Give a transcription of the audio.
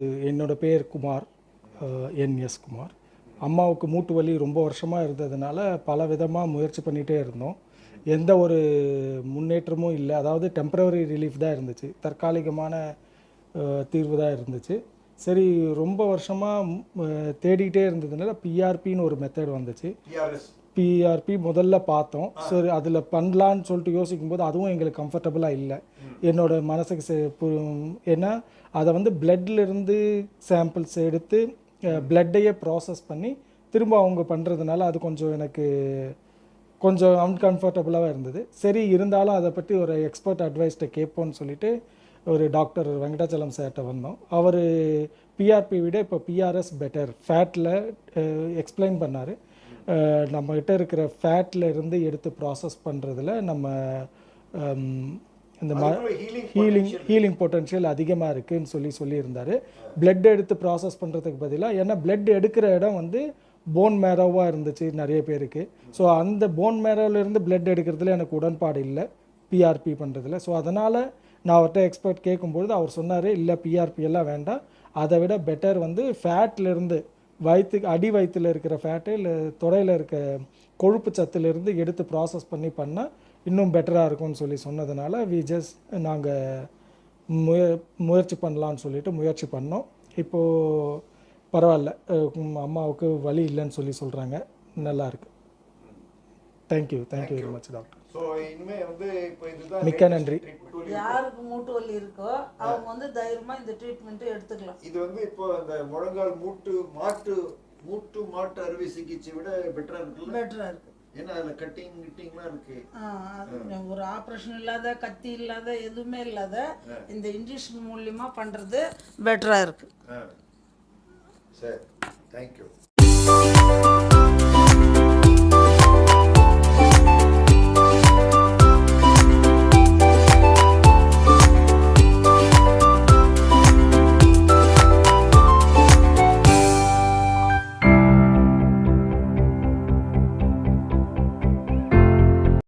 என்னோட பேர் Kumar N S Kumar. அம்மாவுக்கு மூட்டு வலி ரொம்ப வருஷமாக இருந்ததுனால பல விதமாக முயற்சி பண்ணிகிட்டே இருந்தோம். எந்த ஒரு முன்னேற்றமும் இல்லை. அதாவது டெம்பரவரி ரிலீஃப் தான் இருந்துச்சு. தற்காலிகமான தீர்வு தான் இருந்துச்சு. சரி ரொம்ப வருஷமாக தேடிக்கிட்டே இருந்ததுனால பிஆர்பின்னு ஒரு மெத்தட் வந்துச்சு. பிஆர்பி முதல்ல பார்த்தோம். சரி அதில் பண்ணலான்னு சொல்லிட்டு யோசிக்கும் போது அதுவும் எங்களுக்கு கம்ஃபர்டபுளாக இல்லை. என்னோட மனசுக்கு ஏன்னா அதை வந்து இருந்து சாம்பிள்ஸ் எடுத்து பிளட்டையே ப்ராசஸ் பண்ணி திரும்ப அவங்க பண்ணுறதுனால அது கொஞ்சம் எனக்கு கொஞ்சம் அன்கம்ஃபர்டபுளாக இருந்தது. சரி இருந்தாலும் அதை பற்றி ஒரு எக்ஸ்பர்ட் அட்வைஸ்ட்டை கேட்போம்னு சொல்லிட்டு ஒரு டாக்டர் வெங்கடாச்சலம் சார்கிட்ட வந்தோம். அவர் பிஆர்பி விட இப்போ பிஆர்எஸ் பெட்டர் ஃபேட்டில் எக்ஸ்பிளைன் பண்ணார். நம்மகிட்ட இருக்கிற ஃபேட்ல இருந்து எடுத்து ப்ராசஸ் பண்ணுறதுல நம்ம இந்த ம ஹீலிங் ஹீலிங் பொட்டன்ஷியல் அதிகமாக இருக்குன்னு சொல்லி சொல்லியிருந்தாரு. பிளட் எடுத்து ப்ராசஸ் பண்ணுறதுக்கு பதிலாக ஏன்னா பிளட் எடுக்கிற இடம் வந்து போன் மேரோவாக இருந்துச்சு நிறைய பேருக்கு. ஸோ அந்த போன் மேரோவிலேருந்து பிளட் எடுக்கிறதுல எனக்கு உடன்பாடு இல்லை பிஆர்பி பண்ணுறதுல ஸோ அதனால் நான் அவர்கிட்ட எக்ஸ்பர்ட் கேட்கும்பொழுது அவர் சொன்னார் இல்லை பிஆர்பி எல்லாம் வேண்டாம். அதை விட பெட்டர் வந்து ஃபேட்லேருந்து வயிற்றுக்கு அடி வயிற்றில் இருக்கிற ஃபேட்டு இல்லை தொடையில் இருக்க கொழுப்பு சத்துலேருந்து எடுத்து ப்ராசஸ் பண்ணி பண்ணால் இன்னும் பெட்டராக இருக்கும்னு சொல்லி சொன்னதுனால வி ஜஸ்ட் நாங்கள் முய முயற்சி பண்ணலான்னு சொல்லிட்டு முயற்சி பண்ணோம். இப்போது பரவாயில்ல. அம்மாவுக்கு வலி இல்லைன்னு சொல்லி சொல்கிறாங்க நல்லா இருக்கு. Thank you thank you very much doctor மிக்க நன்றி. யாருக்கு மூட்டு வலி இருக்கோ அவங்க வந்து தைரியமா இந்த ட்ரீட்மெண்ட்டை எடுத்துக்கலாம். இது வந்து இப்போ அந்த முழங்கால் மூட்டு மாட்டு மூட்டு மாட்டு அறுவை சிகிச்சை விட பெட்டரா இருக்குல்ல? பெட்டரா இருக்கு. ஏன்னா அதுல கட்டிங் கிட்டிங்லாம் இருக்கு. ஒரு ஆப்ரேஷன் இல்லாத கத்தி இல்லாத எதுவுமே இல்லாத இந்த இன்ஜெக்ஷன் மூலியமா பண்றது பெட்டரா இருக்கு. சரி. தேங்க்யூ